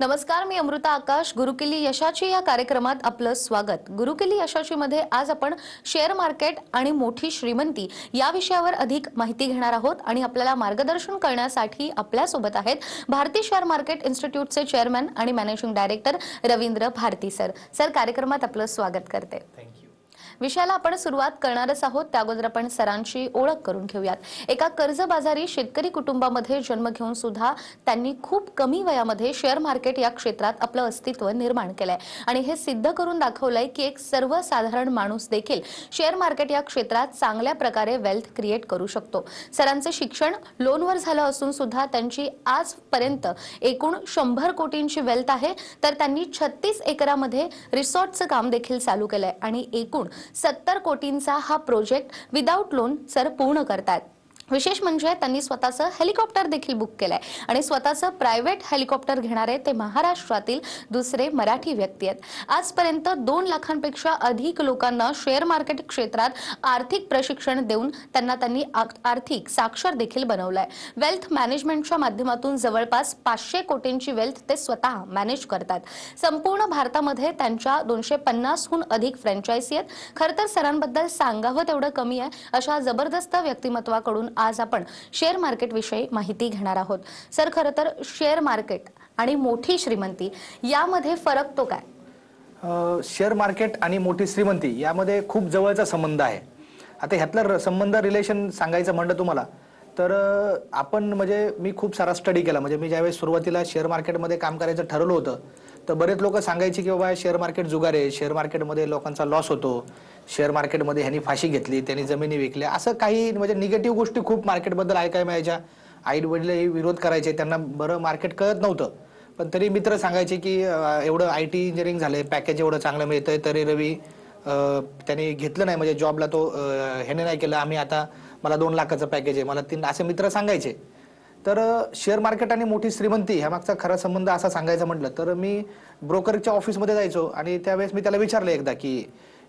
नमस्कार मी अमृता आकाश. गुरुकिल्ली यशाची या कार्यक्रमात आपलं स्वागत. गुरुकिल्ली यशाची मध्ये आज आपण शेअर मार्केट आणि मोठी श्रीमंती या विषयावर अधिक माहिती घेणार आहोत आणि आपल्याला मार्गदर्शन करण्यासाठी आपल्यासोबत आहेत भारतीय शेअर मार्केट इन्स्टिट्यूटचे चेअरमॅन आणि managing director Ravindra Bharati sir. Sir कार्यक्रमात आपलं स्वागत करते. थँक्यू विषयाला आपण सुरुवात करणारच आहोत. त्या अगोदर आपण सरांची ओळख करून घेऊयात. एका कर्जबाजारी शेतकरी कुटुंबामध्ये जन्म घेऊन सुद्धा त्यांनी खूप कमी वयामध्ये शेअर मार्केट या क्षेत्रात आपलं अस्तित्व निर्माण केलंय. आणि हे सिद्ध करून दाखवलंय की एक सर्वसाधारण माणूस देखील शेअर मार्केट या क्षेत्रात चांगल्या प्रकारे वेल्थ क्रिएट करू शकतो. सरांचे शिक्षण लोनवर झालं असून सुद्धा त्यांची आजपर्यंत एकूण शंभर कोटींची वेल्थ आहे. तर त्यांनी छत्तीस एकरामध्ये रिसॉर्टचं काम देखील चालू केलंय. आणि एकूण सत्तर कोटींचा हा प्रोजेक्ट विदाऊट लोन सर पूर्ण करतात विशेष म्हणजे त्यांनी स्वतःचं हेलिकॉप्टर देखील बुक केलंय. आणि स्वतःचं प्रायव्हेट हेलिकॉप्टर घेणारे ते महाराष्ट्रातील दुसरे मराठी व्यक्ती आहेत. आजपर्यंत दोन लाखांपेक्षा अधिक लोकांना शेअर मार्केट क्षेत्रात आर्थिक प्रशिक्षण देऊन त्यांना त्यांनी आ- आर्थिक साक्षर देखील बनवलंय. वेल्थ मॅनेजमेंटच्या माध्यमातून जवळपास पाचशे कोटींची वेल्थ ते स्वतः मॅनेज करतात. संपूर्ण भारतामध्ये त्यांच्या दोनशे पन्नासहून अधिक फ्रँचायसी आहेत. खरं तर सरांबद्दल सांगावं तेवढं कमी आहे. अशा जबरदस्त व्यक्तिमत्वाकडून आज आपण शेअर मार्केटविषयी माहिती घेणार आहोत. सर खरं तर शेअर मार्केट आणि मोठी श्रीमंती यामध्ये फरक तो काय? शेअर मार्केट आणि मोठी श्रीमंती यामध्ये खूप जवळचा संबंध आहे. आता ह्यातला र- संबंध रिलेशन सांगायचं म्हणलं तुम्हाला तर आपण म्हणजे मी खूप सारा स्टडी केला. म्हणजे मी ज्यावेळेस सुरुवातीला शेअर मार्केटमध्ये काम करायचं ठरवलं होतं तर बरेच लोक सांगायचे की बाबा शेअर मार्केट जुगार आहे. शेअर मार्केटमध्ये लोकांचा लॉस होतो. शेअर मार्केटमध्ये ह्यांनी फाशी घेतली त्यांनी जमिनी विकल्या. असं काही म्हणजे निगेटिव्ह गोष्टी खूप मार्केटबद्दल ऐकाय मिळायच्या. आई वडील विरोध करायचे त्यांना बरं मार्केट कळत नव्हतं. पण तरी मित्र सांगायचे की एवढं आय टी इंजिनिअरिंग झालंय पॅकेज एवढं चांगलं मिळतंय तरी रवी त्याने घेतलं नाही. म्हणजे जॉबला तो ह्याने नाही केलं. आम्ही आता मला दोन लाखाचं पॅकेज आहे. मला तीन असे मित्र सांगायचे. तर शेअर मार्केट आणि मोठी श्रीमंती ह्या मागचा खरा संबंध असा सांगायचा म्हटलं तर मी ब्रोकरच्या ऑफिसमध्ये जायचो आणि त्यावेळेस मी त्याला विचारलं एकदा की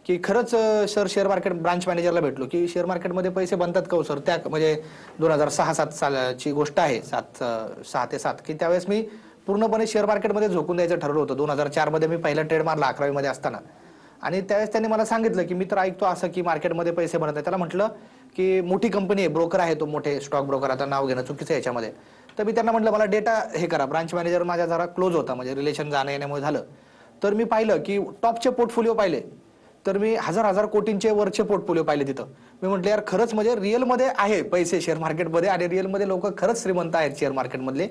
की खरंच सर शेअर मार्केट ब्रांच मॅनेजरला भेटलो की शेअर मार्केटमध्ये पैसे बनतात का हो, सर त्या म्हणजे दोन हजार सहा सात सालाची गोष्ट आहे सात सहा ते सात. की त्यावेळेस मी पूर्णपणे शेअर मार्केटमध्ये झोकून द्यायचं ठरवलं होतं. दोन हजार चारमध्ये मी पहिला ट्रेड मारला अकरावीमध्ये असताना. आणि त्यावेळेस त्यांनी मला सांगितलं की मी तर ऐकतो असं की मार्केटमध्ये पैसे बनत आहे त्याला म्हटलं की मोठी कंपनी आहे ब्रोकर आहे तो मोठे स्टॉक ब्रोकर आता नाव घेणं चुकीचं आहे याच्यामध्ये. तर मी त्यांना म्हटलं मला डेटा हे करा. ब्रांच मॅनेजर माझ्या जरा क्लोज होता म्हणजे रिलेशन जाणं येण्यामुळे झालं. तर मी पाहिलं की टॉपचे पोर्टफोलिओ पाहिले. तर मी हजार हजार कोटींचे वरचे पोर्टफोलिओ पाहिले तिथं. मी म्हटलं यार खरंच म्हणजे रिअलमध्ये आहे पैसे शेअर मार्केटमध्ये आणि रिअलमध्ये लोक खरंच श्रीमंत आहेत शेअर मार्केटमधले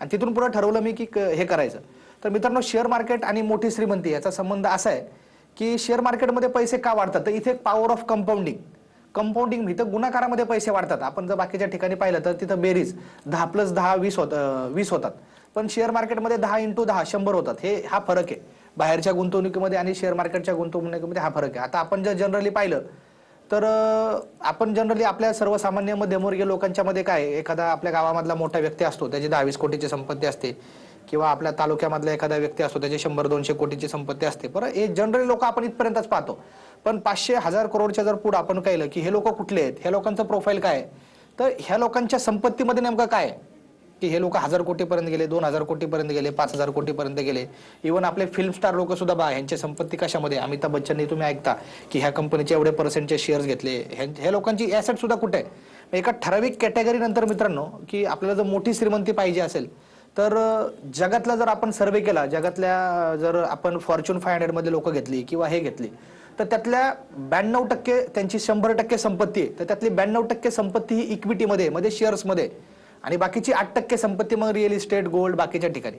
आणि तिथून पुढे ठरवलं मी की क- हे करायचं. तर मित्रांनो शेअर मार्केट आणि मोठी श्रीमंती याचा संबंध असा आहे की शेअर मार्केटमध्ये पैसे का वाढतात? तर इथे एक पॉवर ऑफ कंपाऊंडिंग कंपाऊंडिंग इथं गुणाकारामध्ये पैसे वाढतात. आपण जर बाकीच्या ठिकाणी पाहिलं तर तिथं बेरीज दहा प्लस दहा वीस होत वीस होतात. पण शेअर मार्केटमध्ये दहा इंटू दहा शंभर होतात. हे हा फरक आहे. बाहेरच्या गुंतवणुकीमध्ये आणि शेअर मार्केटच्या गुंतवणुकीमध्ये हा फरक आहे. आता आपण जर जनरली पाहिलं तर आपण जनरली आपल्या सर्वसामान्य मध्यमवर्गीय लोकांच्या मध्ये काय एखादा आपल्या गावामधला मोठा व्यक्ती असतो त्याची दहावीस कोटीची संपत्ती असते. किंवा आपल्या तालुक्यामधला एखादा व्यक्ती असतो त्याची शंभर दोनशे कोटीची संपत्ती असते. बरं हे जनरली लोक आपण इथपर्यंतच पाहतो. पण पाचशे हजार करोडच्या जर पुढे आपण पाहिलं की हे लोक कुठले आहेत? ह्या लोकांचं प्रोफाईल काय आहे? तर ह्या लोकांच्या संपत्तीमध्ये नेमकं काय की हे लोक हजार कोटीपर्यंत गेले दोन हजार कोटीपर्यंत गेले पाच हजार कोटीपर्यंत गेले. इव्हन आपले फिल्म स्टार लोक सुद्धा बा ह्यांची संपत्ती कशामध्ये? अमिताभ बच्चननी तुम्ही ऐकता की ह्या कंपनीचे एवढे पर्सेंटचे शेअर्स घेतले. ह्या- ह्या लोकांची ॲसेट सुद्धा कुठे आहे? एका ठराविक कॅटेगरी नंतर मित्रांनो की आपल्याला जर मोठी श्रीमंती पाहिजे असेल तर जगातला जर आपण सर्वे केला जगातल्या जर आपण फॉर्च्यून फाय हंड्रेडमध्ये लोक घेतली किंवा हे घेतली तर त्यातल्या ब्याण्णव टक्के त्यांची शंभर टक्के संपत्ती आहे. तर त्यातली ब्याण्णव टक्के संपत्ती ही इक्विटीमध्ये म्हणजे शेअर्समध्ये आणि बाकीची आठ टक्के संपत्ती मग रिअल इस्टेट गोल्ड बाकीच्या ठिकाणी.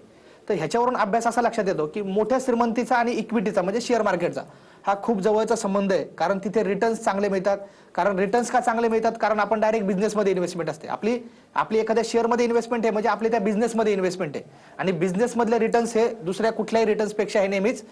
तर ह्याच्यावरून अभ्यास असा लक्षात येतो की मोठ्या श्रीमंतीचा आणि इक्विटीचा म्हणजे शेअर मार्केटचा हा खूप जवळचा संबंध आहे. कारण तिथे रिटर्न्स चांगले मिळतात. कारण रिटर्न्स का चांगले मिळतात? कारण आपण डायरेक्ट बिझनेसमध्ये इन्व्हेस्टमेंट असते. आपली आपली एखाद्या शेअरमध्ये इन्व्हेस्टमेंट आहे म्हणजे आपली त्या बिझनेसमध्ये इन्व्हेस्टमेंट आहे. आणि बिझनेसमधले रिटर्न्स हे दुसऱ्या कुठल्याही रिटर्न्सपेक्षा हे नेहमीच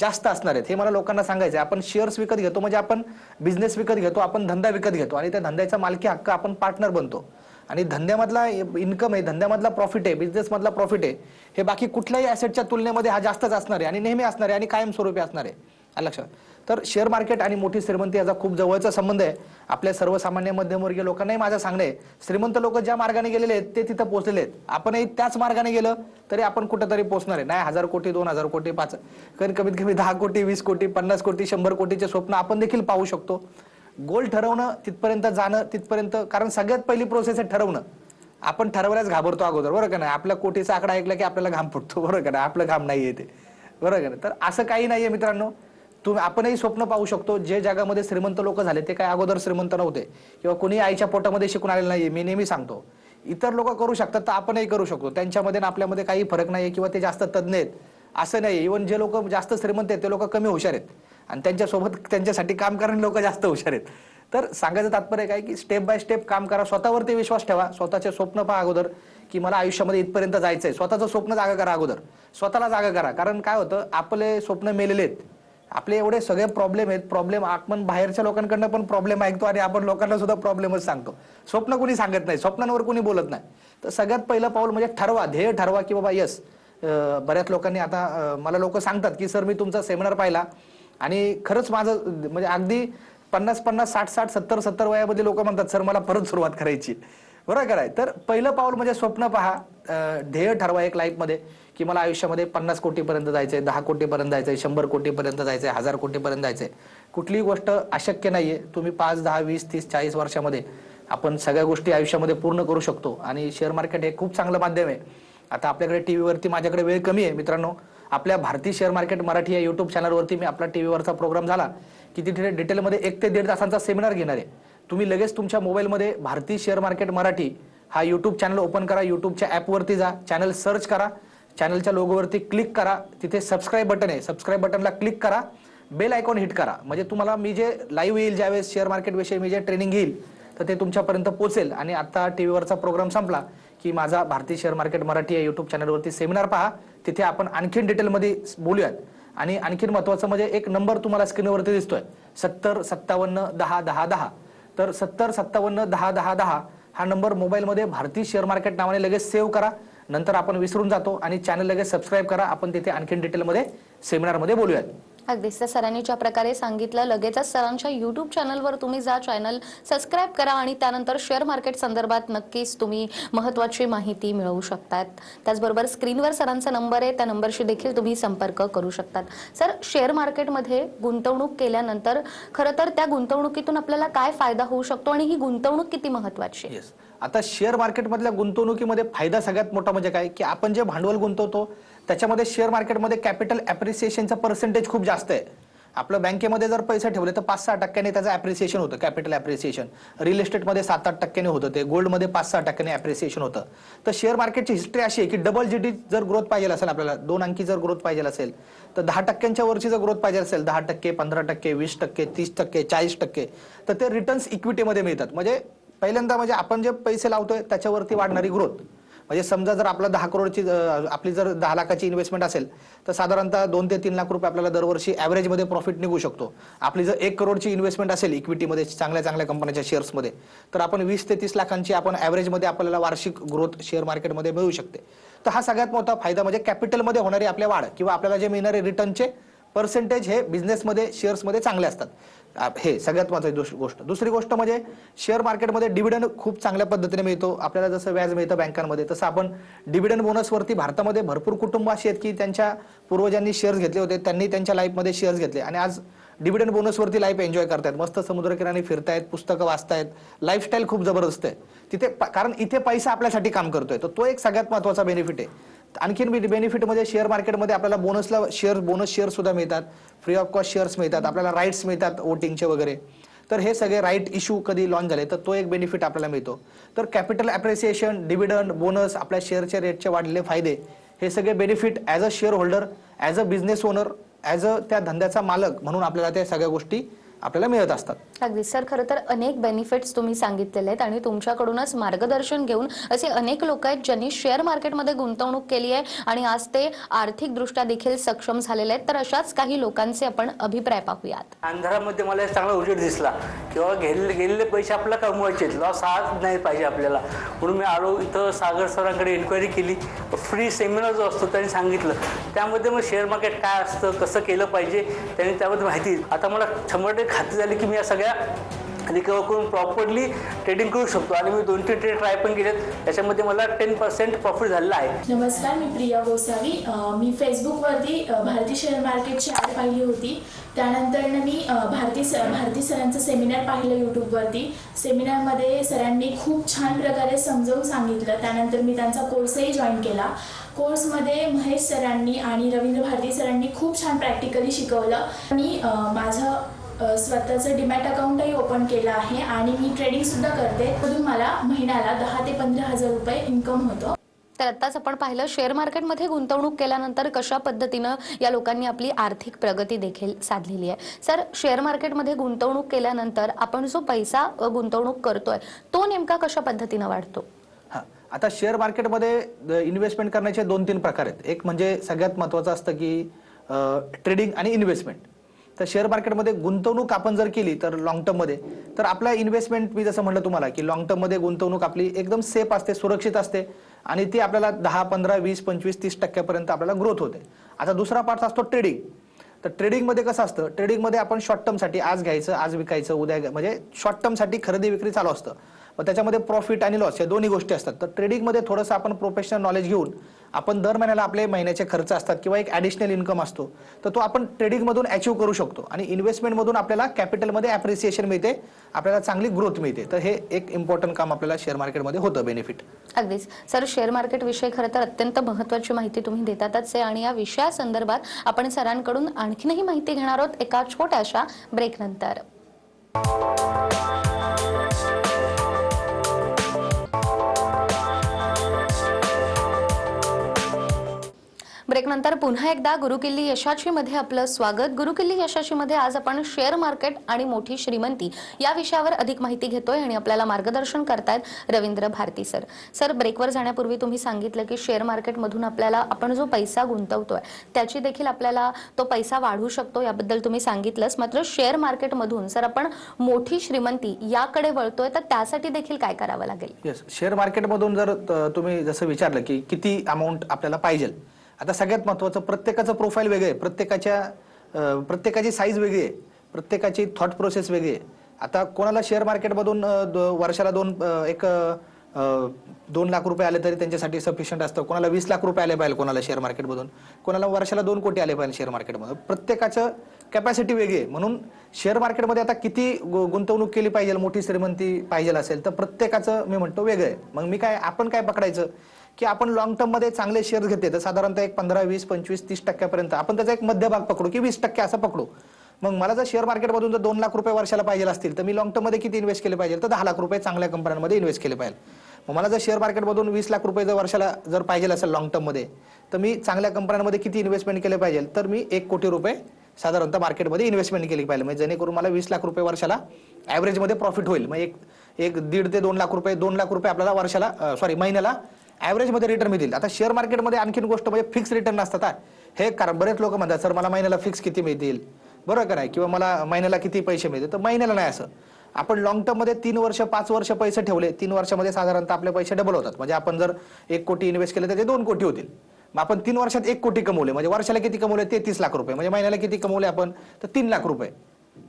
जास्त असणार आहेत. हे मला लोकांना सांगायचं आहे आपण शेअर्स विकत घेतो म्हणजे आपण बिझनेस विकत घेतो आपण धंदा विकत घेतो आणि त्या धंद्याचा मालकी हक्क आपण पार्टनर बनतो. आणि धंद्यामधला इन्कम आहे धंद्यामधला प्रॉफिट आहे बिझनेसमधला प्रॉफिट आहे. हे बाकी कुठल्याही ॲसेटच्या तुलनेमध्ये हा जास्तच असणार आहे आणि नेहमी असणार आहे आणि कायमस्वरूपी असणार आहे. लक्षात. तर शेअर मार्केट आणि मोठी श्रीमंती याचा खूप जवळचा संबंध आहे. आपल्या सर्वसामान्य मध्यमवर्गीय लोकांनाही माझं सांगणं आहे. श्रीमंत लोक ज्या मार्गाने गेलेले आहेत ते तिथं पोहोचलेले आहेत. आपणही त्याच मार्गाने गेलं तरी आपण कुठेतरी पोहोचणार आहे. नाही हजार कोटी दोन हजार कोटी पाच. कारण कमीत कमी दहा कोटी वीस कोटी पन्नास कोटी शंभर कोटीचे स्वप्न आपण देखील पाहू शकतो. गोल ठरवणं तिथपर्यंत जाणं तिथपर्यंत कारण सगळ्यात पहिली प्रोसेस आहे ठरवणं. आपण ठरवल्याच घाबरतो अगोदर बरोबर का नाही? आपल्या कोटीचा आकडा ऐकला की आपल्याला घाम फुटतो बरोबर का नाही? आपलं घाम नाही येते. बरोबर का नाही? तर असं काही नाहीये मित्रांनो. तुम्ही आपणही स्वप्न पाहू शकतो जे जगामध्ये श्रीमंत लोक झाले ते काय अगोदर श्रीमंत नव्हते. किंवा कुणी आईच्या पोटामध्ये शिकून आलेलं नाही मी नेहमी सांगतो. इतर लोक करू शकतात तर आपणही करू शकतो. त्यांच्यामध्ये ना आपल्यामध्ये काही फरक नाही किंवा ते जास्त तज्ज्ञ आहेत. असं नाही इव्हन जे लोक जास्त श्रीमंत आहेत ते लोक कमी हुशार आहेत. आणि त्यांच्यासोबत त्यांच्यासाठी काम करणारे लोक जास्त हुशार आहेत. तर सांगायचं तात्पर्य काय की स्टेप बाय स्टेप काम करा. स्वतःवरती विश्वास ठेवा. स्वतःचे स्वप्न पहा अगोदर की मला आयुष्यामध्ये इथपर्यंत जायचं आहे स्वतःचं स्वप्न जागा करा अगोदर. स्वतःला जागा करा. कारण काय होतं? आपले स्वप्न मेलेले आहेत. आपले एवढे सगळे प्रॉब्लेम आहेत. प्रॉब्लेम आपण बाहेरच्या लोकांकडनं पण प्रॉब्लेम ऐकतो आणि आपण लोकांना सुद्धा प्रॉब्लेमच सांगतो. स्वप्न कोणी सांगत नाही. स्वप्नांवर कोणी बोलत नाही. तर सगळ्यात पहिलं पाऊल म्हणजे ठरवा. ध्येय ठरवा की बाबा यस बऱ्याच लोकांनी आता मला लोक सांगतात की सर मी तुमचा सेमिनार पाहिला. आणि खरंच माझं म्हणजे अगदी पन्नास पन्नास साठ साठ सत्तर सत्तर वयामध्ये लोक म्हणतात सर मला परत सुरुवात करायची. बरोबर काय तर पहिलं पाऊल म्हणजे स्वप्न पहा. ध्येय ठरवा एक लाईफमध्ये की मला आयुष्यामध्ये पन्नास कोटीपर्यंत जायचंय दहा कोटीपर्यंत जायचंय शंभर कोटीपर्यंत जायचंय हजार कोटीपर्यंत जायचंय. कुठलीही गोष्ट अशक्य नाहीये. तुम्ही पाच दहा वीस तीस चाळीस वर्षामध्ये आपण सगळ्या गोष्टी आयुष्यामध्ये पूर्ण करू शकतो. आणि शेअर मार्केट हे खूप चांगलं माध्यम आहे. आता आपल्याकडे टीव्हीवरती माझ्याकडे वेळ कमी आहे मित्रांनो. आपल्या भारतीय शेअर मार्केट मराठी या युट्यूब चॅनलवरती मी आपला टीव्हीवरचा प्रोग्राम झाला की तिथे डिटेलमध्ये एक ते दीड तासांचा सेमिनार घेणार आहे. तुम्ही लगेच तुमच्या मोबाईलमध्ये भारतीय शेअर मार्केट मराठी हा युट्यूब चॅनल ओपन करा. युट्यूबच्या ॲपवरती जा. चॅनल सर्च करा. चॅनलच्या लोगोवरती क्लिक करा. तिथे सबस्क्राईब बटन आहे. सबस्क्राईब बटनला क्लिक करा. बेल आयकॉन हिट करा. म्हणजे तुम्हाला मी जे लाईव्ह येईल ज्यावेळेस शेअर मार्केटविषयी मी जे ट्रेनिंग घेईल तर ते तुमच्यापर्यंत पोहोचेल. आणि आता टीव्हीवरचा प्रोग्राम संपला की माझा भारतीय शेअर मार्केट मराठी या युट्यूब चॅनलवरती सेमिनार पहा. तिथे आपण आणखीन डिटेलमध्ये बोलूयात. आणि आणखीन महत्वाचं म्हणजे एक नंबर तुम्हाला स्क्रीनवरती दिसतोय. सत्तर सत्तावन्न दहा दहा दहा. तर सत्तर सत्तावन्न दहा दहा दहा हा नंबर मोबाईलमध्ये भारतीय शेअर मार्केट नावाने लगेच सेव्ह करा. नंतर आपण विसरून जातो आणि चॅनल लगेच सबस्क्राईब करा. आपण तिथे आणखीन डिटेलमध्ये सेमिनारमध्ये बोलूयात. अगदीच. त्या सरांनी ज्या प्रकारे सांगितलं लगेचच सरांच्या युट्यूब चॅनलवर तुम्ही जा चॅनल सबस्क्राईब करा आणि त्यानंतर शेअर मार्केट संदर्भात नक्कीच तुम्ही महत्वाची माहिती मिळवू शकतात. त्याचबरोबर स्क्रीनवर सरांचा नंबर आहे. त्या नंबरशी देखील तुम्ही संपर्क करू शकतात. सर शेअर मार्केटमध्ये गुंतवणूक केल्यानंतर खरं तर त्या गुंतवणुकीतून आपल्याला काय फायदा होऊ शकतो आणि ही गुंतवणूक किती महत्वाची आहे? आता शेअर मार्केटमधल्या गुंतवणुकीमध्ये फायदा सगळ्यात मोठा म्हणजे काय? की आपण जे भांडवल गुंतवतो त्याच्यामध्ये शेअर मार्केटमध्ये कॅपिटल ॲप्रिसिएशनचा पर्सेंटेज खूप जास्त आहे. आपलं बँकेमध्ये जर पैसे ठेवले तर पाच सहा टक्क्याने त्याचं ॲप्रिसिएशन होतं कॅपिटल ॲप्रिसिएशन रिअल इस्टेटमध्ये सात आठ टक्क्याने होतं ते गोल्डमध्ये पाच सहा टक्क्याने ॲप्रिसिएशन होतं. तर शेअर मार्केटची हिस्ट्री अशी आहे की डबल जी डी जर ग्रोथ पाहिजे असेल आपल्याला दोन अंकी जर ग्रोथ पाहिजे असेल तर दहा टक्क्यांच्या वरची जर ग्रोथ पाहिजे असेल दहा टक्के पंधरा टक्के वीस टक्के तीस टक्के चाळीस टक्के तर ते रिटर्न्स इक्विटीमध्ये मिळतात. म्हणजे पहिल्यांदा म्हणजे आपण जे पैसे लावतोय त्याच्यावरती वाढणारी ग्रोथ म्हणजे समजा जर आपला दहा करोडची आपली जर दहा लाखाची इन्व्हेस्टमेंट असेल तर साधारणतः दोन ते तीन लाख रुपये आपल्याला दरवर्षी ॲव्हरेजमध्ये प्रॉफिट निघू शकतो. आपली जर एक करोडची इन्व्हेस्टमेंट असेल इक्विटीमध्ये चांगल्या चांगल्या कंपन्याच्या शेअर्समध्ये तर आपण वीस ते तीस लाखांची आपण ॲव्हरेजमध्ये आपल्याला वार्षिक ग्रोथ शेअर मार्केटमध्ये मिळू शकते. तर हा सगळ्यात मोठा फायदा म्हणजे कॅपिटलमध्ये होणारी आपल्या वाढ किंवा आपल्याला जे मिळणारे रिटर्नचे पर्सेंटेज हे बिझनेसमध्ये शेअर्समध्ये चांगले असतात. हे सगळ्यात महत्वाची गोष्ट. दुसरी गोष्ट म्हणजे शेअर मार्केटमध्ये डिव्हिडंड खूप चांगल्या पद्धतीने मिळतो. आपल्याला जसं व्याज मिळतं बँकांमध्ये तसं आपण डिव्हिडंड बोनसवरती भारतामध्ये भरपूर कुटुंब अशी आहेत की त्यांच्या पूर्वजांनी शेअर्स घेतले होते त्यांनी त्यांच्या लाईफमध्ये शेअर्स घेतले. आणि आज डिव्हिडंड बोनसवरती लाईफ एन्जॉय करतायत. मस्त समुद्रकिनारी फिरतायत पुस्तकं वाचतायत. लाईफस्टाईल खूप जबरदस्त आहे. तिथे प- कारण इथे पैसा आपल्यासाठी काम करतोय. तर तो एक सगळ्यात महत्त्वाचा बेनिफिट आहे. आणखीन बेनिफिटमध्ये शेअर मार्केटमध्ये आपल्याला बोनसला शेअर बोनस शेअर सुद्धा मिळतात. फ्री ऑफ कॉस्ट शेअर्स मिळतात. आपल्याला राईट्स मिळतात वोटिंगचे वगैरे. तर हे सगळे राईट इश्यू कधी लॉन्च झाले तर तो एक बेनिफिट आपल्याला मिळतो. तर कॅपिटल अप्रिसिएशन डिव्हिडंड बोनस आपल्या शेअरचे रेटचे वाढलेले फायदे हे सगळे benefit as a shareholder as a business owner as a त्या धंद्याचा मालक म्हणून आपल्याला त्या सगळ्या गोष्टी आपल्याला मिळत असतात. अगदी. सर खरं तर अनेक बेनिफिट्स तुम्ही सांगितलेले आहेत आणि तुमच्याकडूनच मार्गदर्शन घेऊन असे अनेक लोक आहेत ज्यांनी शेअर मार्केटमध्ये गुंतवणूक केली आहे आणि आज ते आर्थिकदृष्ट्या देखील सक्षम झालेले आहेत. तर अशाच काही लोकांचे आपण अभिप्राय पाहूयात. अंधारामध्ये मला एक चांगला उजेड दिसला किंवा गेलेले गेलेले पैसे आपल्याला कमवायचे लॉस हा नाही पाहिजे आपल्याला. म्हणून मी आलो इथं सागर सरांकडे इन्क्वायरी केली. फ्री सेमिनार जो असतो त्यांनी सांगितलं. त्यामध्ये मग शेअर मार्केट काय असतं कसं केलं पाहिजे त्यांनी त्याबद्दल माहिती दिली. आता मला शंभर खात्री झाली की मी या सगळ्या रिकवर करून प्रॉपरली ट्रेडिंग करू शकतो. आणि मी दोन तीन ट्रेड ट्राय पण केलेत. त्याच्यामध्ये मला टेन पर्सेंट प्रॉफिट झालेला आहे. नमस्कार मी प्रिया गोसावी. मी फेसबुकवरती भारतीय शेअर मार्केटची ॲड पाहिली होती. त्यानंतर मी भारती स भारती सरांचं सेमिनार पाहिलं यूट्यूबवरती सेमिनारमध्ये सरांनी खूप छान प्रकारे समजावून सांगितलं. त्यानंतर मी त्यांचा कोर्सही जॉईन केला. कोर्समध्ये महेश सरांनी आणि रवींद्र भारती सरांनी खूप छान प्रॅक्टिकली शिकवलं. मी माझं स्वतःचं डिमॅट अकाउंटही ओपन केलं आहे आणि मी ट्रेडिंगसुद्धा करते. मधून मला महिन्याला दहा ते पंधरा हजार रुपये इन्कम होतं. तर आत्ताच आपण पाहिलं शेअर मार्केटमध्ये गुंतवणूक केल्यानंतर कशा पद्धतीनं या लोकांनी आपली आर्थिक प्रगती देखील साधलेली आहे? सर शेअर मार्केटमध्ये गुंतवणूक केल्यानंतर आपण जो पैसा गुंतवणूक करतोय तो नेमका कशा पद्धतीनं वाढतो? हा. आता शेअर मार्केटमध्ये इन्व्हेस्टमेंट करण्याचे दोन तीन प्रकार आहेत. एक म्हणजे सगळ्यात महत्वाचं असतं की ट्रेडिंग आणि इन्व्हेस्टमेंट तर शेअर मार्केटमध्ये गुंतवणूक आपण जर केली तर लॉंग टर्ममध्ये तर आपला इन्व्हेस्टमेंट मी जसं म्हटलं तुम्हाला की लॉंग टर्ममध्ये गुंतवणूक आपली एकदम सेफ असते सुरक्षित असते आणि ती आपल्याला दहा पंधरा वीस पंचवीस तीस टक्क्यापर्यंत आपल्याला ग्रोथ होते. आता दुसरा पार्ट असतो ट्रेडिंग तर ट्रेडिंगमध्ये कसं असतं? ट्रेडिंगमध्ये आपण शॉर्ट टर्मसाठी आज घ्यायचं आज विकायचं उद्या म्हणजे शॉर्ट टर्मसाठी खरेदी विक्री चालू असतं. मग त्याच्यामध्ये प्रॉफिट आणि लॉस या दोन्ही गोष्टी असतात. तर ट्रेडिंगमध्ये थोडंसं आपण प्रोफेशनल नॉलेज घेऊन आपण दर महिन्याला आपले महिन्याचे खर्च असतात किंवा एक ॲडिशनल इन्कम असतो तर तो आपण ट्रेडिंगमधून अचीव करू शकतो. आणि इन्व्हेस्टमेंटमधून आपल्याला कॅपिटलमध्ये ॲप्रिसिएशन मिळते आपल्याला चांगली ग्रोथ मिळते. तर हे एक इम्पॉर्टंट काम आपल्याला शेअर मार्केटमध्ये होतं बेनिफिट अगदीच. सर शेअर मार्केट विषय खरं तर अत्यंत महत्वाची माहिती तुम्ही देतातच आहे. आणि या विषयासंदर्भात आपण सरांकडून आणखीनही माहिती घेणार आहोत एका छोट्याशा ब्रेकनंतर ब्रेकनंतर पुन्हा एकदा गुरुकिल्ली यशाशीमध्ये आपलं स्वागत. गुरुकिल्ली यशाशीमध्ये आज आपण शेअर मार्केट आणि मोठी श्रीमंती या विषयावर अधिक माहिती घेतोय आणि आपल्याला मार्गदर्शन करतायत रवींद्र भारती सर. सर ब्रेकवर जाण्यापूर्वी तुम्ही सांगितलं की शेअर मार्केटमधून आपल्याला आपण जो पैसा गुंतवतोय त्याची देखील आपल्याला तो पैसा वाढू शकतो याबद्दल तुम्ही सांगितलंच मात्र शेअर मार्केटमधून सर आपण मोठी श्रीमंती याकडे वळतोय तर त्यासाठी देखील काय करावं लागेल? येस शेअर मार्केटमधून जर तुम्ही जसं विचारलं की किती अमाऊंट आपल्याला पाहिजे आता सगळ्यात महत्त्वाचं प्रत्येकाचं प्रोफाईल वेगळं आहे. प्रत्येकाच्या प्रत्येकाची साईज वेगळी आहे. प्रत्येकाची थॉट प्रोसेस वेगळी आहे. आता कोणाला शेअर मार्केटमधून दो- वर्षाला दोन एक दोन लाख रुपये आले तरी त्यांच्यासाठी सफिशियंट असतं. कोणाला वीस लाख रुपये आले पाहिजे कोणाला शेअर मार्केटमधून कोणाला वर्षाला दोन कोटी आले पाहिजे शेअर मार्केटमधून प्रत्येकाचं कॅपॅसिटी वेगळी आहे. म्हणून शेअर मार्केटमध्ये आता किती गु- गुंतवणूक केली पाहिजे मोठी श्रीमंती पाहिजे असेल तर प्रत्येकाचं मी म्हणतो वेगळं आहे. मग मी काय आपण काय पकडायचं? की आपण लॉंग टर्ममध्ये चांगले शेअर घेतले तर साधारणतः एक पंधरा वीस पंचवीस तीस टक्क्यापर्यंत. आपण त्याचा एक मध्यभाग पकडू की वीस टक्के असं पकडू. मग मला जर शेअर मार्केटमधून जर दोन लाख रुपये वर्षाला पाहिजे असतील तर मी लॉंग टर्ममध्ये किती इन्व्हेस्ट केले पाहिजे? तर दहा लाख रुपये चांगल्या कंपन्यांमध्ये इन्व्हेस्ट केले पाहिजे. मग मला जर शेअर मार्केटमधून वीस लाख रुपये जर वर्षाला जर पाहिजे असेल लॉंग टर्ममध्ये तर मी चांगल्या कंपन्यांमध्ये किती इन्व्हेस्टमेंट केले पाहिजे? तर मी एक कोटी रुपये साधारणतः मार्केटमध्ये इन्व्हेस्टमेंट केली पाहिजे. म्हणजे जेणेकरून मला वीस लाख रुपये वर्षाला ॲव्हरेजमध्ये प्रॉफिट होईल. मग एक एक दीड ते दोन लाख रुपये दोन लाख रुपये आपल्याला वर्षाला सॉरी महिन्याला ॲव्हरेजमध्ये रिटर्न मिळतील. आता शेअर मार्केटमध्ये आणखीन गोष्ट म्हणजे फिक्स रिटर्न असतात हे. कारण बरेच लोक म्हणतात सर मला महिन्याला फिक्स किती मिळतील? बरोबर का नाही? किंवा मला महिन्याला किती पैसे मिळतील? तर महिन्याला नाही असं. आपण लॉंग टर्ममध्ये तीन वर्ष पाच वर्ष पैसे ठेवले तीन वर्षामध्ये साधारणतः आपले पैसे डबल होतात. म्हणजे आपण जर एक कोटी इन्व्हेस्ट केले तर ते दोन कोटी होतील. मग आपण तीन वर्षात एक कोटी कमवले म्हणजे वर्षाला किती कमवले? तेहतीस लाख रुपये. म्हणजे महिन्याला किती कमवले आपण? तर तीन लाख रुपये.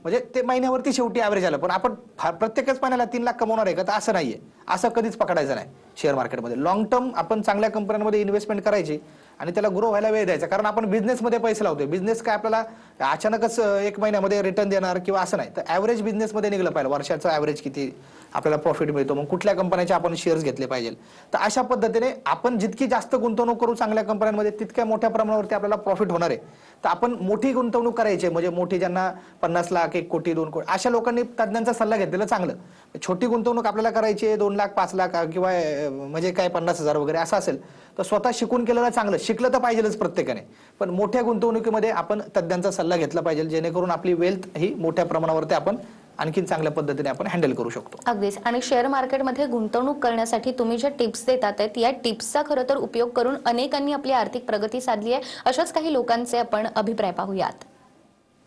म्हणजे ते महिन्यावरती शेवटी ॲव्हरेज आलं. पण आपण प्रत्येकच महिन्याला तीन लाख कमवणार आहे का? तर असं नाहीये. असं कधीच पकडायचं नाही शेअर मार्केटमध्ये लॉंग टर्म आपण चांगल्या कंपन्यांमध्ये इन्व्हेस्टमेंट करायची आणि त्याला ग्रो व्हायला वेळ द्यायचा. कारण आपण बिझनेसमध्ये पैसे लावतोय. बिझनेस काय आपल्याला अचानकच एक महिन्यामध्ये रिटर्न देणार किंवा असं नाही. तर ॲव्हरेज बिझनेसमध्ये निघलं पाहिजे. वर्षाचं ॲव्हरेज किती? आपल्याला प्रॉफिट मिळतो. मग कुठल्या कंपन्याचे आपण शेअर्स घेतले पाहिजे? तर अशा पद्धतीने आपण जितकी जास्त गुंतवणूक करू चांगल्या कंपन्यांमध्ये तितक्या मोठ्या प्रमाणावरती आपल्याला प्रॉफिट होणार आहे. तर आपण मोठी गुंतवणूक करायची आहे, म्हणजे मोठी ज्यांना पन्नास लाख एक कोटी दोन कोटी अशा लोकांनी तज्ञांचा सल्ला घेतलेला चांगलं. छोटी गुंतवणूक आपल्याला करायची आहे दोन लाख पाच लाख किंवा म्हणजे काय पन्नास हजार वगैरे असं असेल तर स्वतः शिकून केलेलं चांगलं. शिकलं तर पाहिजेलच प्रत्येकाने. पण मोठ्या गुंतवणुकीमध्ये आपण तज्ञांचा सल्ला घेतला पाहिजे जेणेकरून आपली वेल्थ ही मोठ्या प्रमाणावरती आपण आणखीन चांगल्या पद्धतीने आपण हँडल करू शकतो. अगदीच. आणि शेअर मार्केटमध्ये गुंतवणूक करण्यासाठी तुम्ही ज्या टिप्स देतात आहेत या टिप्सचा खरं तर उपयोग करून अनेकांनी आपली आर्थिक प्रगती साधली आहे. अशाच काही लोकांचे आपण अभिप्राय पाहूयात.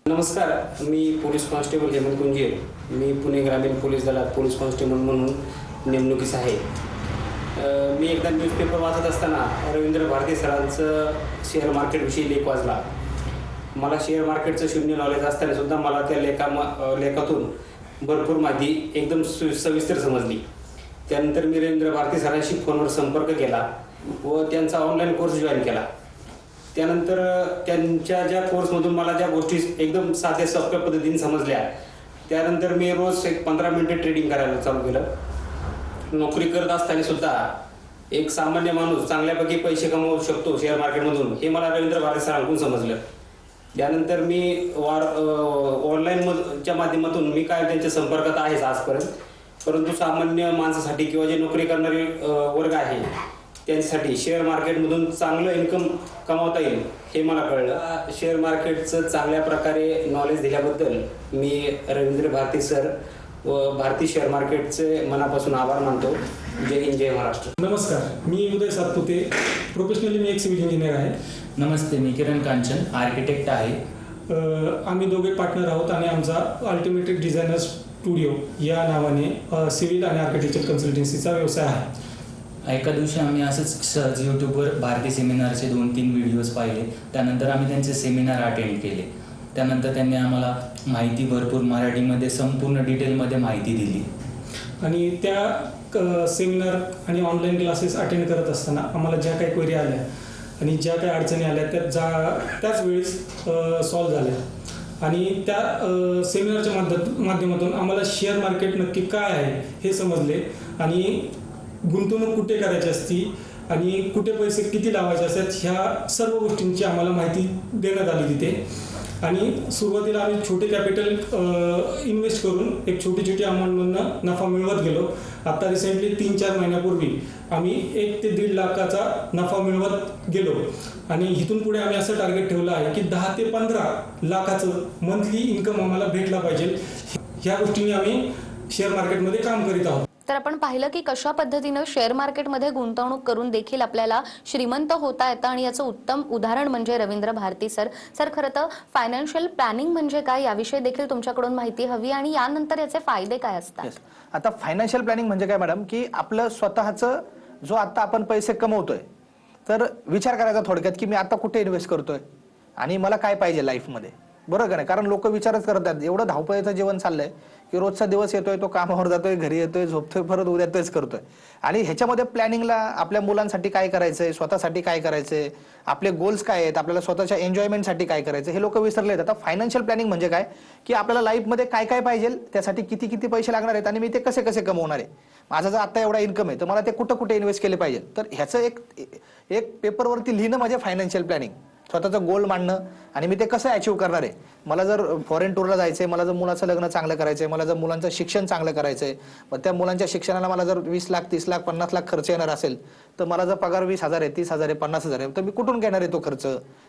नमस्कार. मी पोलीस कॉन्स्टेबल हेमंत कुंजीर मी पुणे ग्रामीण पोलीस दलात पोलीस कॉन्स्टेबल म्हणून नेमणुकीस आहे. मी एकदा न्यूजपेपर वाचत असताना रवींद्र भारती सरांचं शेअर मार्केटविषयी लेख वाचला. मला शेअर मार्केटचं शून्य नॉलेज असताना सुद्धा मला त्या लेखा लेखातून भरपूर माहिती एकदम सु सविस्तर समजली. त्यानंतर मी रवींद्र भारती सरांशी फोनवर संपर्क केला व त्यांचा ऑनलाईन कोर्स जॉईन केला. त्यानंतर त्यांच्या ज्या कोर्समधून मला ज्या गोष्टी एकदम साध्या सोप्या पद्धतीने समजल्या त्यानंतर मी रोज एक पंधरा मिनिटे ट्रेडिंग करायला चालू केलं. नोकरी करत असताना सुद्धा एक सामान्य माणूस चांगल्यापैकी पैसे कमवू शकतो शेअर मार्केटमधून हे मला रवींद्र भारती सरांकडून समजलं. त्यानंतर मी वार ऑनलाईनच्या माध्यमातून मी काय त्यांच्या संपर्कात आहेच आजपर्यंत. परंतु सामान्य माणसासाठी किंवा जे नोकरी करणारे वर्ग आहे त्यांच्यासाठी शेअर मार्केटमधून चांगलं इन्कम कमावता येईल हे मला कळलं. शेअर मार्केटचं चांगल्या प्रकारे नॉलेज दिल्याबद्दल मी रवींद्र भारती सर व भारती शेअर मार्केटचे मनापासून आभार मानतो. जय हिंद जय महाराष्ट्र. नमस्कार. मी उदय सातपुते. प्रोफेशनली मी एक सिव्हिल इंजिनियर आहे. नमस्ते मी किरण कांचन आर्किटेक्ट आहे. अ, आम्ही दोघे पार्टनर आहोत आणि आमचा अल्टिमेटेड डिझायनर स्टुडिओ या नावाने सिव्हिल आणि आर्किटेक्चर कन्सल्टन्सीचा व्यवसाय आहे. एका दिवशी आम्ही असंच सहज यूट्यूबवर भारती सेमिनारचे दोन तीन व्हिडिओज पाहिले. त्यानंतर आम्ही त्यांचे सेमिनार अटेंड केले. त्यानंतर त्यांनी आम्हाला माहिती भरपूर मराठीमध्ये संपूर्ण डिटेलमध्ये माहिती दिली. आणि त्या सेमिनार आणि ऑनलाईन क्लासेस अटेंड करत असताना आम्हाला ज्या काही क्वेरी आल्या आणि ज्या काही अडचणी आल्या त्या जा त्याच वेळेस सॉल्व्ह झाल्या. आणि त्या सेमिनारच्या माध्यम माध्यमातून आम्हाला शेअर मार्केट नक्की काय आहे हे समजले. आणि गुंतवणूक कुठे करायची असती आणि कुठे पैसे किती लावायचे असतात ह्या सर्व गोष्टींची आम्हाला माहिती देण्यात आली तिथे. आणि सुरुवातीला आम्ही छोटे कॅपिटल इन्व्हेस्ट करून एक छोटी छोटी अमाऊंटमधनं नफा मिळवत गेलो. आता रिसेंटली तीन चार महिन्यापूर्वी आम्ही एक ते दीड लाखाचा नफा मिळवत गेलो. आणि इथून पुढे आम्ही असं टार्गेट ठेवलं आहे की दहा ते पंधरा लाखाचं मंथली इन्कम आम्हाला भेटला पाहिजे. ह्या गोष्टीने आम्ही शेअर मार्केटमध्ये काम करीत आहोत. तर आपण पाहिलं की कशा पद्धतीनं शेअर मार्केटमध्ये गुंतवणूक करून देखील आपल्याला श्रीमंत होता येतं आणि याचं उत्तम उदाहरण म्हणजे रवींद्र भारती सर. सर खरं तर फायनान्शियल प्लॅनिंग म्हणजे काय याविषयी देखील तुमच्याकडून माहिती हवी आणि यानंतर याचे फायदे काय असतात? आता फायनान्शियल प्लॅनिंग म्हणजे काय मॅडम की आपलं स्वतःचं जो आता आपण पैसे कमवतोय तर विचार करायचा थोडक्यात की मी आता कुठे इन्व्हेस्ट करतोय आणि मला काय पाहिजे लाईफमध्ये बरं का नाही? कारण लोक विचारच करत आहेत. एवढं धावपळीचं जीवन चाललंय की रोजचा दिवस येतोय तो कामावर जातोय घरी येतोय झोपतोय परत उद्या तेच करतोय. आणि ह्याच्यामध्ये प्लॅनिंगला आपल्या मुलांसाठी काय करायचंय स्वतःसाठी काय करायचंय आपले गोल्स काय आहेत आपल्याला स्वतःच्या एन्जॉयमेंटसाठी काय करायचं हे लोक विसरले आहेत आता फायनान्शियल प्लॅनिंग म्हणजे काय? की आपल्याला लाईफमध्ये काय काय पाहिजे त्यासाठी किती किती पैसे लागणार आहेत आणि मी ते कसे कसे कमवणार आहे? माझा जर आता एवढा इन्कम आहे तर मला ते कुठं कुठे इन्व्हेस्ट केले पाहिजे? तर ह्याचं एक एक पेपरवरती लिहिणं म्हणजे फायनान्शियल प्लॅनिंग. स्वतःचं गोल मांडणं आणि मी ते कसं अचीव्ह करणार आहे? मला जर फॉरेन टूरला जायचंय मला जर मुलाचं लग्न चांगलं करायचंय मला जर मुलांचं शिक्षण चांगलं करायचंय मग त्या मुलांच्या शिक्षणाला मला जर वीस लाख तीस लाख पन्नास लाख खर्च येणार असेल तर मला जर पगार वीस हजार आहे तीस हजार आहे पन्नास हजार आहे तर मी कुठून घेणार आहे तो खर्च?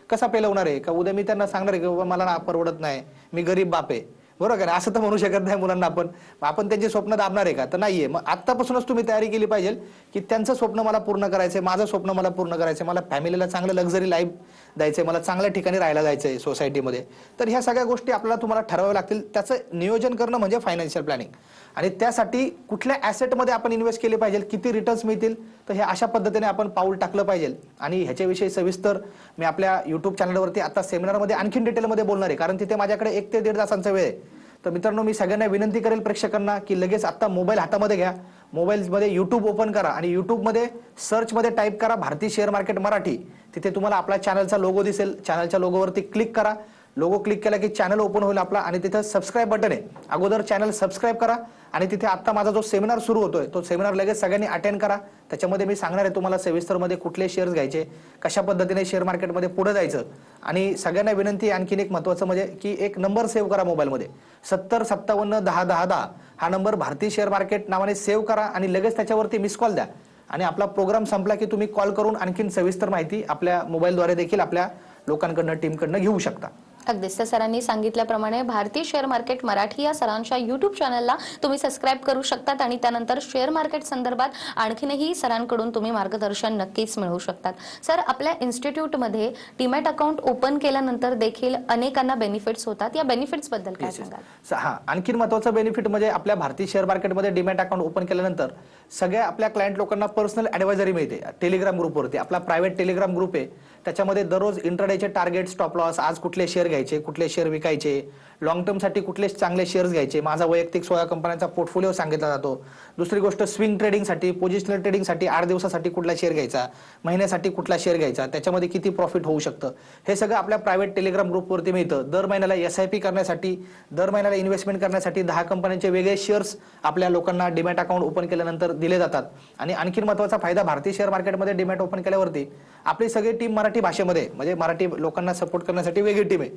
कसा पेलवणार आहे? का उद्या मी त्यांना सांगणार आहे की बाबा मला ना परवडत नाही मी गरीब बाप आहे. बरोबर आहे? असं तर म्हणू शकत नाही मुलांना आपण. आपण त्यांची स्वप्न दाबणार आहे का? तर नाहीये. मग आत्तापासूनच तुम्ही तयारी केली पाहिजे की त्यांचं स्वप्न मला पूर्ण करायचंय माझं स्वप्न मला पूर्ण करायचंय मला फॅमिलीला चांगलं लक्झरी लाईफ द्यायचंय मला चांगल्या ठिकाणी राहायला जायचंय सोसायटीमध्ये तर ह्या सगळ्या गोष्टी आपल्याला तुम्हाला ठरवाव्या लागतील. त्याचं नियोजन करणं म्हणजे फायनान्शियल प्लॅनिंग आणि त्यासाठी कुठल्या ॲसेटमध्ये आपण इन्व्हेस्ट केले पाहिजे किती रिटर्न्स मिळतील तर हे अशा पद्धतीने आपण पाऊल टाकलं पाहिजे. आणि ह्याच्याविषयी सविस्तर मी आपल्या यूट्यूब चॅनलवरती आता सेमिनारमध्ये आणखीन डिटेलमध्ये बोलणार आहे. कारण तिथे माझ्याकडे एक ते दीड तासांचा वेळ आहे. तर मित्रांनो मी सगळ्यांना विनंती करेल प्रेक्षकांना की लगेच आत्ता मोबाईल हातामध्ये घ्या. मोबाईल्समध्ये युट्यूब ओपन करा आणि युट्यूबमध्ये सर्चमध्ये टाईप करा भारतीय शेअर मार्केट मराठी. तिथे तुम्हाला आपला चॅनलचा लोगो दिसेल. चॅनलच्या लोगोवरती क्लिक करा. लोगो क्लिक केला की चॅनल ओपन होईल आपला आणि तिथं सबस्क्राईब बटन आहे. अगोदर चॅनल सबस्क्राईब करा आणि तिथे आत्ता माझा जो सेमिनार सुरू होतोय तो सेमिनार लगेच सगळ्यांनी अटेंड करा. त्याच्यामध्ये मी सांगणार आहे तुम्हाला सविस्तरमध्ये कुठले शेअर्स घ्यायचे कशा पद्धतीने शेअर मार्केटमध्ये पुढे जायचं. आणि सगळ्यांना विनंती आणखीन एक महत्त्वाचं म्हणजे की एक नंबर सेव्ह करा मोबाईलमध्ये सत्तर सत्तावन्न दहा दहा दहा. हा नंबर भारतीय शेअर मार्केट नावाने सेव्ह करा आणि लगेच त्याच्यावरती मिस कॉल द्या. आणि आपला प्रोग्राम संपला की तुम्ही कॉल करून आणखीन सविस्तर माहिती आपल्या मोबाईलद्वारे देखील आपल्या लोकांकडनं टीमकडनं घेऊ शकता. अगदीच. त्या सरांनी सांगितल्याप्रमाणे भारतीय शेअर मार्केट मराठी या सरांच्या युट्यूब चॅनलला तुम्ही सबस्क्राईब करू शकतात आणि त्यानंतर शेअर मार्केट संदर्भात आणखीनही सरांकडून तुम्ही मार्गदर्शन नक्कीच मिळवू शकतात. सर आपल्या इन्स्टिट्यूटमध्ये डीमॅट अकाउंट ओपन केल्यानंतर देखील अनेकांना बेनिफिट्स होतात. या बेनिफिट्सबद्दल काय. सांगाल? हा आणखीन महत्वाचं बेनिफिट म्हणजे आपल्या भारतीय शेअर मार्केटमध्ये डिमॅट अकाउंट ओपन केल्यानंतर सगळ्या आपल्या क्लायंट लोकांना पर्सनल ॲडवायझरी मिळते. टेलिग्राम ग्रुपवरती आपला प्रायव्हेट टेलिग्राम ग्रुप आहे. त्याच्यामध्ये दररोज इंटरडेचे टार्गेट स्टॉप लॉस आज कुठले शेअर घ्यायचे कुठले शेअर विकायचे लॉंग टर्मसाठी कुठले चांगले शेअर्स घ्यायचे? माझा वैयक्तिक सोळा कंपन्यांचा पोर्टफोलिओ सांगितला जातो. दुसरी गोष्ट स्विंग ट्रेडिंगसाठी पोझिशनल ट्रेडिंगसाठी आठ दिवसासाठी कुठला शेअर घ्यायचा? महिन्यासाठी कुठला शेअर घ्यायचा? त्याच्यामध्ये किती प्रॉफिट होऊ शकतं? हे सगळं आपल्या प्रायव्हेट टेलिग्राम ग्रुपवरती मिळतं. दर महिन्याला एस आय पी करण्यासाठी दर महिन्याला इन्व्हेस्टमेंट करण्यासाठी दहा कंपन्यांचे वेगळे शेअर्स आपल्या लोकांना डिमॅट अकाउंट ओपन केल्यानंतर दिले जातात. आणि आणखीन महत्त्वाचा फायदा भारतीय शेअर मार्केटमध्ये डिमॅट ओपन केल्यावरती आपली सगळी टीम मराठी भाषेमध्ये म्हणजे मराठी लोकांना सपोर्ट करण्यासाठी वेगळी टीम आहे.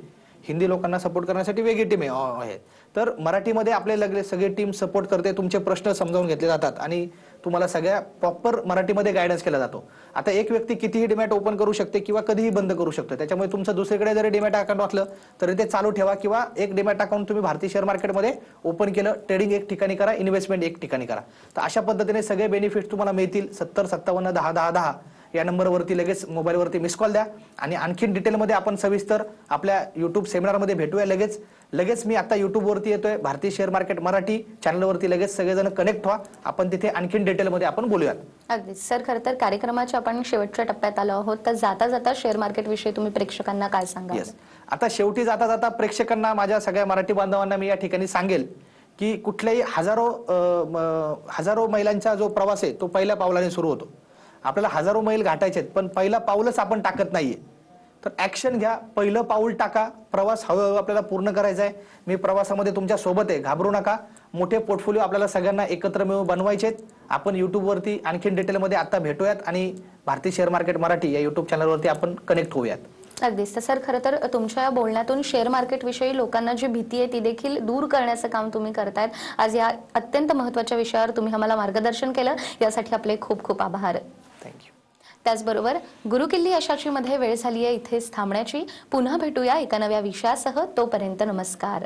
हिंदी लोकांना सपोर्ट करण्यासाठी वेगळी टीम आहे. तर मराठीमध्ये आपले लगले सगळी टीम सपोर्ट करते तुमचे प्रश्न समजावून घेतले जातात आणि तुम्हाला सगळ्या प्रॉपर मराठीमध्ये गायडन्स केला जातो. आता एक व्यक्ती कितीही डिमॅट ओपन करू शकते किंवा कधीही बंद करू शकते त्याच्यामुळे तुमचं दुसरीकडे जरी डिमॅट अकाउंट असलं तरी ते चालू ठेवा किंवा एक डिमॅट अकाउंट तुम्ही भारतीय शेअर मार्केटमध्ये ओपन केलं ट्रेडिंग एक ठिकाणी करा इन्व्हेस्टमेंट एक ठिकाणी करा. तर अशा पद्धतीने सगळे बेनिफिट्स तुम्हाला मिळतील. सत्तर सत्तावन्न दहा दहा दहा. या नंबरवरती लगेच मोबाईलवरती मिस कॉल द्या. आणि आणखीन डिटेलमध्ये आपण सविस्तर आपल्या युट्यूब सेमिनारमध्ये भेटूया लगेच. लगेच मी आता युट्यूबवरती येतोय. भारतीय शेअर मार्केट मराठी चॅनलवरती लगेच सगळेजण कनेक्ट व्हा. आपण तिथे आणखीन डिटेलमध्ये आपण बोलूयात. अगदीच. सर खरं तर कार्यक्रमाच्या आपण शेवटच्या टप्प्यात आलो आहोत. तर जाता जाता शेअर मार्केट विषयी तुम्ही प्रेक्षकांना काय येस आता शेवटी जाता जाता प्रेक्षकांना माझ्या सगळ्या मराठी बांधवांना मी या ठिकाणी सांगेल की कुठल्याही हजारो हजारो मैलांचा जो प्रवास आहे तो पहिल्या पावलाने सुरू होतो. आपल्याला हजारो मैल गाठायचे आहेत पण पहिला पाऊलच आपण टाकत नाहीये. तर ऍक्शन घ्या पहिलं पाऊल टाका. प्रवास हळूहळू आपल्याला पूर्ण करायचा आहे. मी प्रवासामध्ये तुमच्यासोबत आहे घाबरू नका. मोठे पोर्टफोलिओ आपल्याला सगळ्यांना एकत्र मिळून बनवायचे आहेत. आपण युट्यूबवरती आणखीन डिटेलमध्ये आता भेटूयात आणि भारतीय शेअर मार्केट मराठी या युट्यूब चॅनलवरती आपण कनेक्ट होऊयात. अगदीच. तर सर खरं तर तुमच्या या बोलण्यातून शेअर मार्केटविषयी लोकांना जी भीती आहे ती देखील दूर करण्याचं काम तुम्ही करतायत. आज या अत्यंत महत्त्वाच्या विषयावर तुम्ही आम्हाला मार्गदर्शन केलं. यासाठी आपले खूप खूप आभार. थँक्यू त्याचबरोबर गुरुकिल्ली यशाची मध्ये वेळ झाली आहे इथेच थांबण्याची. पुन्हा भेटूया एका नव्या विषयासह. तोपर्यंत नमस्कार.